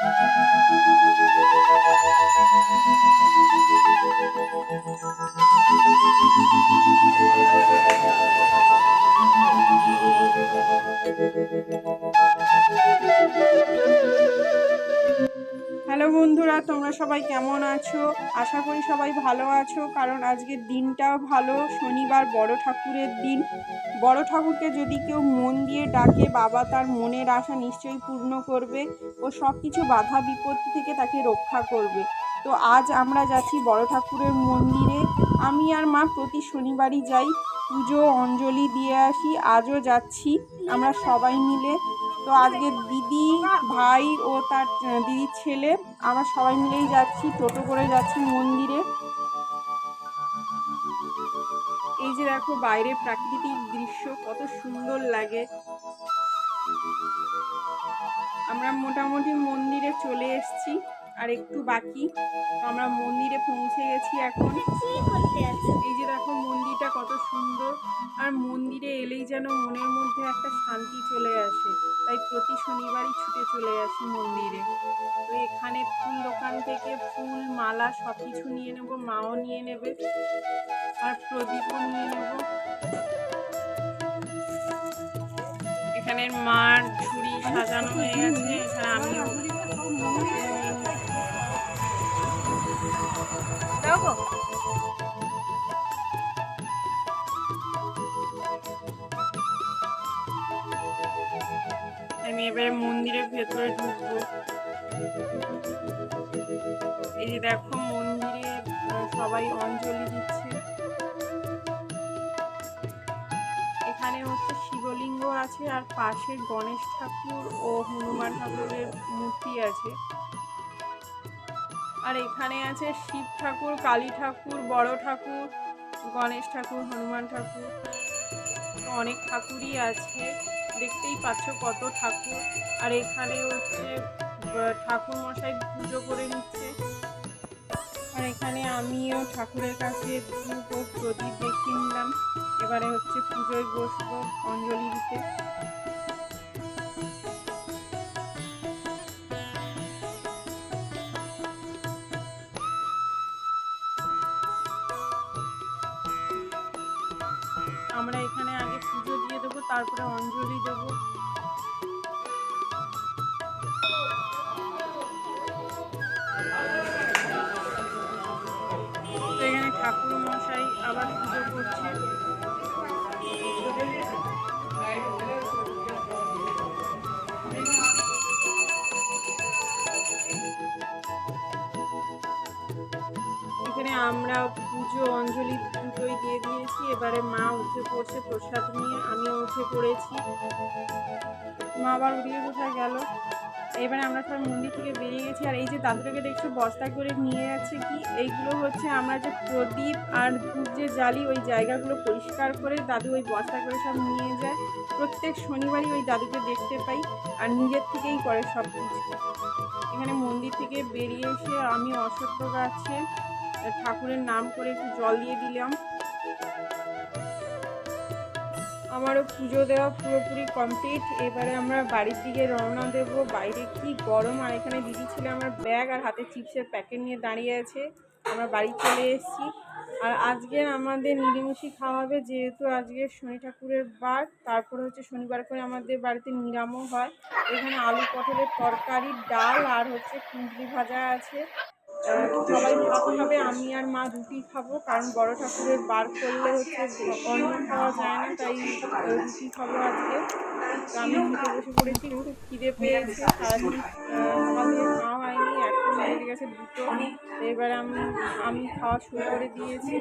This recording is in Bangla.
Thank you. বন্ধুরা, তোমরা সবাই কেমন আছো? আশা করি সবাই ভালো আছো, কারণ আজকের দিনটাও ভালো। শনিবার বড় ঠাকুরের দিন। বড় ঠাকুরকে যদি কেউ মন দিয়ে ডাকে, বাবা তার মনের আশা নিশ্চয়ই পূর্ণ করবে ও সব কিছু বাধা বিপত্তি থেকে তাকে রক্ষা করবে। তো আজ আমরা যাচ্ছি বড় ঠাকুরের মন্দিরে। আমি আর মা প্রতি শনিবারই যাই। পুজো, অঞ্জলি দিয়ে আসি, আজও যাচ্ছি। আমরা সবাই মিলে তো আজকে দিদি, ভাই ও তার দিদির ছেলে, আমরা সবাই মিলেই যাচ্ছি, টোটো করে যাচ্ছি মন্দিরে। এই যে দেখো বাইরে প্রাকৃতিক দৃশ্য, কত সুন্দর লাগে। আমরা মোটামুটি মন্দিরে চলে এসেছি, আর একটু বাকি। আমরা মন্দিরে পৌঁছে গেছি এখন। এই যে দেখো মন্দিরটা কত সুন্দর। আর মন্দিরে এলেই যেন মনের মধ্যে একটা শান্তি চলে আসে। প্রতি শনিবারই ছুটে চলে আসি মন্দিরে। তো এখানে ফুল দোকান থেকে ফুল, মালা সব কিছু নিয়ে নেব, মাও নিয়ে নেবে আর প্রদীপও নিয়ে নেব। এখানে মার ঝুড়ি সাজানো হয়ে গেছে। আমি এবারে মন্দিরের ভেতরে ঢুকবো। এই যে দেখো মন্দিরে সবাই অঞ্জলি দিচ্ছে। এখানে হচ্ছে শিবলিঙ্গ আছে আর পাশে গণেশ ঠাকুর ও হনুমান ঠাকুরের মূর্তি আছে। আর এখানে আছে শিব ঠাকুর, কালী ঠাকুর, বড় ঠাকুর, গণেশ ঠাকুর, হনুমান ঠাকুর। অনেক ঠাকুরই আছে। দেখতেই পাচ্ছ কত ঠাকুর। আর এখানে হচ্ছে ঠাকুর মশাই পুজো করে নিচ্ছে। আর এখানে আমিও ঠাকুরের কাছে ধূপ ও প্রদীপ দেখিয়ে নিলাম। এবারে হচ্ছে পুজোয় বসবো অঞ্জলি দিতে। আমরা এখানে দেবো তারপরে অঞ্জলি দেবো। এখানে ঠাকুর মশাই আবার পুজো করছে। এখানে আমরা পুজো অঞ্জলি দুটোই দিয়ে দিয়েছি। এবারে মা উঠে পড়ছে, প্রসাদ নিয়ে। আমিও উঠে পড়েছি। মা আবার উড়িয়ে কোথায় গেল। এবারে আমরা সব মন্দির থেকে বেরিয়ে গেছি। আর এই যে দাদুটাকে দেখছ বস্তা করে নিয়ে যাচ্ছে কি? এইগুলো হচ্ছে আমরা যে প্রদীপ আর ধূপ যে জ্বালি ওই জায়গাগুলো পরিষ্কার করে দাদু ওই বস্তা করে সব নিয়ে যায়। প্রত্যেক শনিবারই ওই দাদুকে দেখতে পাই। আর নিজের থেকেই করে সব কিছু এখানে মন্দির থেকে বেরিয়ে এসে আমি অসত্য গাছে ঠাকুরের নাম করে একটু জল দিয়ে দিলাম। আমারও পুজো দেওয়া পুরোপুরি কমপ্লিট এবারে আমরা বাড়ির দিকে রওনা দেব। বাইরে কি গরম, আর এখানে দিদি ছিল আমার ব্যাগ আর হাতে চিপসের প্যাকেট নিয়ে দাঁড়িয়ে আছে। আমরা বাড়ি চলে এসেছি। আর আজকে আমাদের নিরামিষই খাওয়া হবে যেহেতু আজকে শনি ঠাকুরের বার, তারপরে হচ্ছে শনিবার করে আমাদের বাড়িতে নিরামও হয়। এখানে আলু পটলের তরকারি, ডাল আর হচ্ছে কুঁদরি ভাজা আছে। সবাই ভাত খাবে আমি আর মা রুটি খাব কারণ বড় ঠাকুরের বার করলে হচ্ছে অন্ন খাওয়া যায় না তাই রুটি খাব আজকে। আমি রুটি বসে পড়েছি খুব খিদে পেয়েছে সারাদিন সকাল থেকে খাওয়া হয়নি এখন বেজে গেছে দুটো। এবারে আমি আমি খাওয়া শুরু করে দিয়েছি।